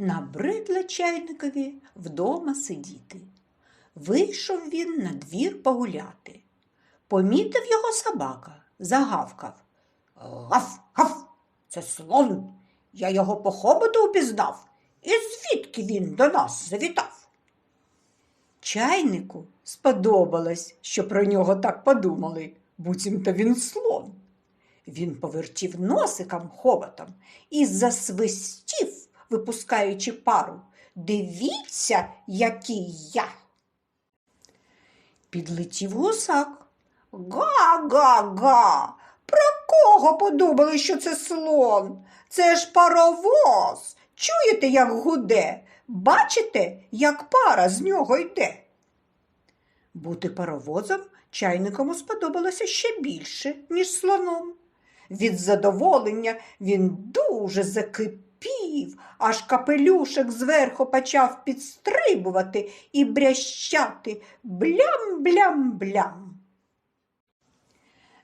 Набридло чайникові вдома сидіти. Вийшов він на двір погуляти. Помітив його собака, загавкав. Гав, гав, це слон. Я його по хоботу упізнав. І звідки він до нас завітав? Чайнику сподобалось, що про нього так подумали, буцімто він слон. Він повертів носиком хоботом і засвистів, випускаючи пару. Дивіться, який я. Підлетів гусак. Га-га-га. Про кого подумали, що це слон? Це ж паровоз. Чуєте, як гуде? Бачите, як пара з нього йде? Бути паровозом чайникому сподобалося ще більше, ніж слоном. Від задоволення він дуже закипів, аж капелюшек зверху почав підстрибувати і брящати блям-блям-блям.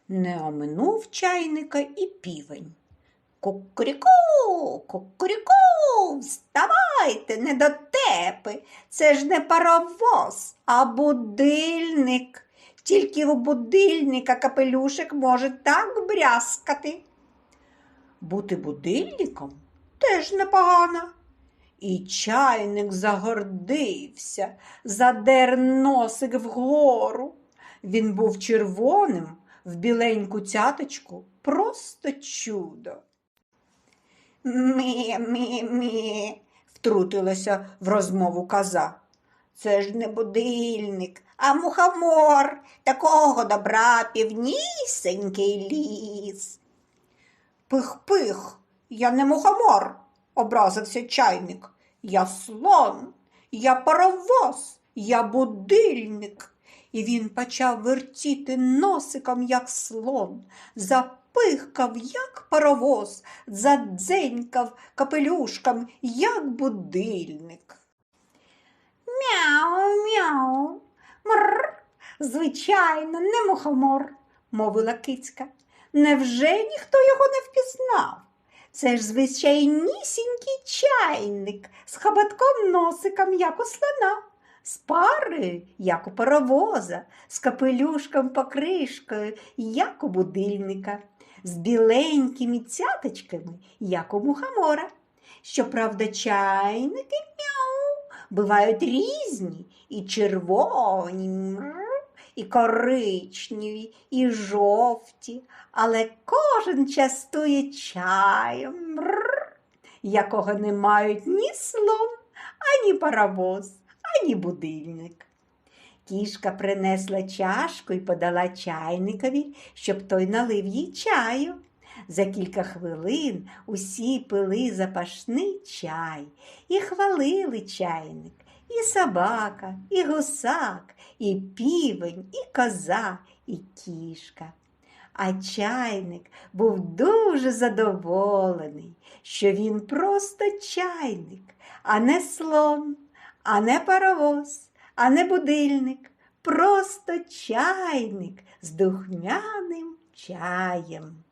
Не оминув чайника і півень. Кукуріку, кукуріку, вставайте, недотепи. Це ж не паровоз, а будильник. Тільки у будильника капелюшек може так брязкати. Бути будильником теж непогано. І чайник загордився, задер носик вгору. Він був червоним, в біленьку цяточку, просто чудо. Мі-мі-мі, втрутилася в розмову коза. Це ж не будильник, а мухомор. Такого добра півнісенький ліс. Пих-пих, я не мухомор, образився чайник. Я слон, я паровоз, я будильник. І він почав вертіти носиком, як слон, запихкав, як паровоз, задзенькав капелюшком, як будильник. Мяу, мяу, мр, звичайно, не мухомор, мовила кицька. Невже ніхто його не впізнав? Це ж звичайнісінький чайник з хоботком носиком, як у слона, з парою, як у паровоза, з капелюшком покришкою, як у будильника, з біленькими цяточками, як у мухомора. Щоправда, чайники мяу бувають різні і червоні, і коричневі, і жовті, але кожен частує чаєм, якого не мають ні слон, ані паровоз, ані будильник. Кішка принесла чашку і подала чайникові, щоб той налив їй чаю. За кілька хвилин усі пили запашний чай і хвалили чайник, і собака, і гусак, і півень, і коза, і кішка. А чайник був дуже задоволений, що він просто чайник, а не слон, а не паровоз, а не будильник, просто чайник з духмяним чаєм.